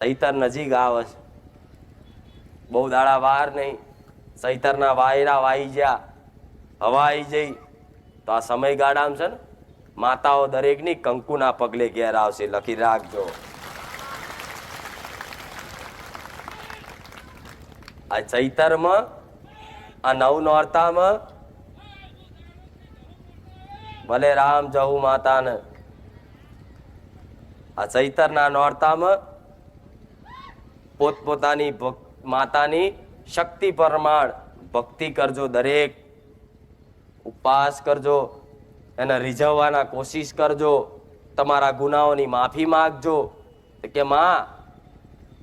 સૈતર નજીક આવે છે. બહુ દાડા વાર નહીં. સૈતરના વાયરા વાઈ જ્યા, હવા આવી જઈ. તો આ સમયગાળામાં છે ને, માતાઓ દરેકની કંકુના પગલે ઘેર આવશે. લખી રાખજો. આ ચૈતરમાં, આ નવ નોરતામાં ભલે રામ જવું માતાને. આ ચૈતરના નોરતામાં પોતપોતાની માતાની શક્તિ પ્રમાણ ભક્તિ કરજો દરેક. ઉપવાસ કરજો, એને રીઝવવાના કોશિશ કરજો, તમારા ગુનાઓની માફી માગજો. કે, માં,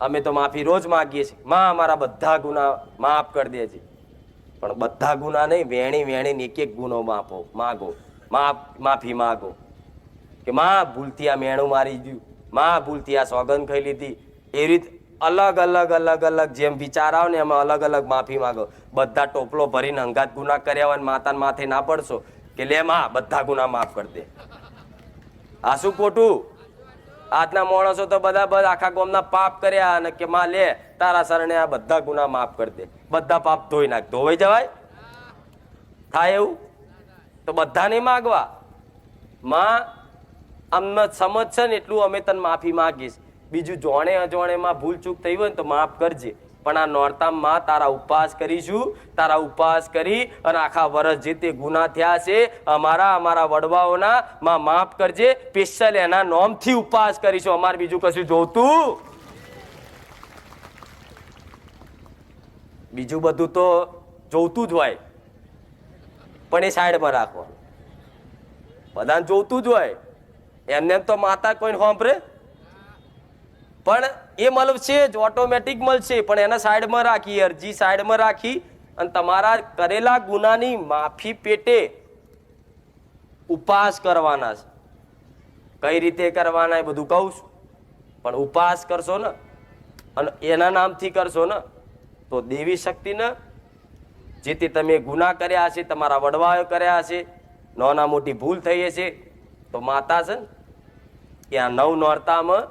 અમે તો માફી રોજ માગીએ છીએ. માં અમારા બધા ગુના માફ કરી દે છે. પણ બધા ગુના નહીં, વેણી વેણીને એક એક ગુનો માફો માગો. માફ, માફી માગો. કે, માં, ભૂલથી આ મેણું મારી ગયું. માં, ભૂલથી આ સોગંદ ખાઈ લીધી. એ રીત અલગ અલગ અલગ અલગ જેમ વિચાર આવે ને એમાં અલગ અલગ માફી માંગો. બધા ટોપલો ભરીને અંગાત ગુના કર્યા હોય માતાને માથે ના પડશો કે લે માં બધા ગુના માફ કરી દે. આ શું ખોટું? આજના માણસો તો બધા બધા આખા ગોમના પાપ કર્યા અને કે માં લે, તારા શરણે આ બધા ગુના માફ કરી દે. બધા પાપ ધોઈ નાખ. ધોવાઈ જવાય? થાય એવું? તો બધા નહીં માગવા. માં, અમને સમજ છે ને એટલું અમે તને માફી માગીશ. બીજું જોણે અજોણેમાં ભૂલ ચૂક થઈ હોય ને તો માફ કરજે. પણ આ નોરતામાં તારા ઉપવાસ કરીશું, તારા ઉપવાસ કરી અને આખા વર્ષ જે તે ગુના થયા છે, અમારા અમારા વડવાઓના, માં માફ કરજે. સ્પેશિયલ એના નોમથી ઉપવાસ કરીશું. અમારે બીજું કશું જોતું? બીજું બધું તો જોતું જ હોય. પણ એ સાઈડમાં રાખો બધાને જોતું જ હોય. એમને તો માતા કોઈને હોંભરે? પણ એ મળશે જ ઓટોમેટિક મળશે પણ એને સાઈડમાં રાખી, અરજી સાઈડમાં રાખી અને તમારા કરેલા ગુનાની માફી પેટે ઉપવાસ કરવાના છે. કઈ રીતે કરવાના એ બધું કહું છું. પણ ઉપવાસ કરશો ને અને એના નામથી કરશો ને તો દેવી શક્તિને જે તે તમે ગુના કર્યા હશે તમારા વડવાઓ કર્યા હશે નાના મોટી ભૂલ થઈ હશે, તો માતા છે ને, ત્યાં નવ નોરતામાં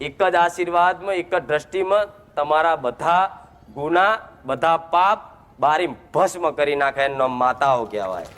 એક જ આશીર્વાદમાં, એક જ દ્રષ્ટિમાં તમારા બધા ગુના, બધા પાપ બારી ભસ્મ કરી નાખે એમનો માતાઓ કહેવાય.